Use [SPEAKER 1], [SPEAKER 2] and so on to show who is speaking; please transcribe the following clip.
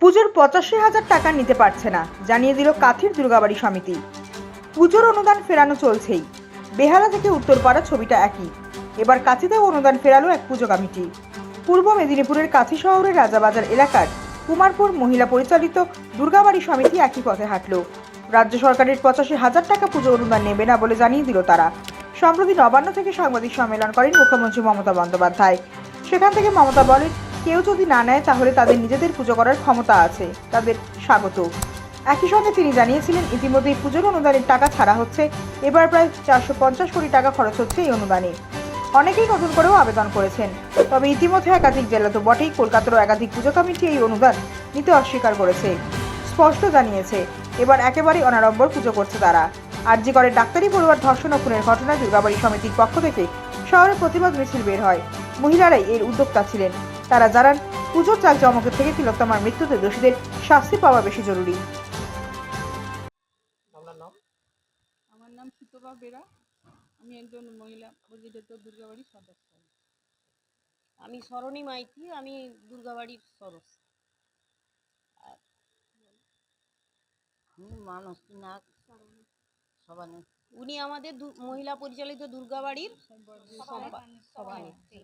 [SPEAKER 1] পুজোর পঁচাশি হাজার টাকা নিতে পারছে না, জানিয়ে দিল কাথির দুর্গাবাড়ি সমিতি। পুজোর অনুদান ফেরানো চলছেই। বেহালা থেকে উত্তরপাড়া ছবিটা একই। এবার কাছিতেও অনুদান ফেরালো এক পুজো কমিটি পূর্ব মেদিনীপুরের কাছি শহরের রাজাবাজার এলাকার কুমারপুর মহিলা পরিচালিত দুর্গাবাড়ি সমিতি একই পথে হাঁটল। রাজ্য সরকারের পঁচাশি হাজার টাকা পুজো অনুদান নেবে না বলে জানিয়ে দিল তারা। সম্প্রতি নবান্ন থেকে সাংবাদিক সম্মেলন করেন মুখ্যমন্ত্রী মমতা বন্দ্যোপাধ্যায়। সেখান থেকে মমতা বলেন কেউ যদি না নেয়, তাহলে তাদের নিজেদের পুজো করার ক্ষমতা আছে। তাদের স্বাগত। একই সঙ্গে তিনি জানিয়েছিলেন, ইতিমধ্যেই পুজোর অনুদানের টাকা ছাড়া হচ্ছে। এবার প্রায় চারশো পঞ্চাশ কোটি টাকা খরচ হচ্ছে এই অনুদানে। অনেকেই নতুন করেও আবেদন করেছেন। তবে ইতিমধ্যে একাধিক জেলা তো বটেই কলকাতারও একাধিক পুজো কমিটি এই অনুদান নিতে অস্বীকার করেছে। স্পষ্ট জানিয়েছে, এবার একেবারেই অনারম্বর পুজো করছে তারা। আরজি করে ডাক্তারি পড়ুয়ার ধর্ষণ ও খুনের ঘটনায় দুর্গাবাড়ি সমিতির পক্ষ থেকে শহরে প্রতিবাদ মিছিল বের হয়। মহিলারাই এর উদ্যোক্তা ছিলেন। তারা জানান পুজোর জাঁকজমকের থেকে তিলোত্তমার মৃত্যুতে দোষীদের শাস্তি পাওয়া বেশি জরুরি।
[SPEAKER 2] আমার নাম সুতপা বেরা। আমি একজন মহিলা পরিচিত দুর্গাবাড়ির সদস্য।
[SPEAKER 3] আমি সরণী মাইতি আমি দুর্গাবাড়ির সরস মানুষ না সবানে উনি আমাদের মহিলা পরিচালিত দুর্গাবাড়ির সভানেত্রী।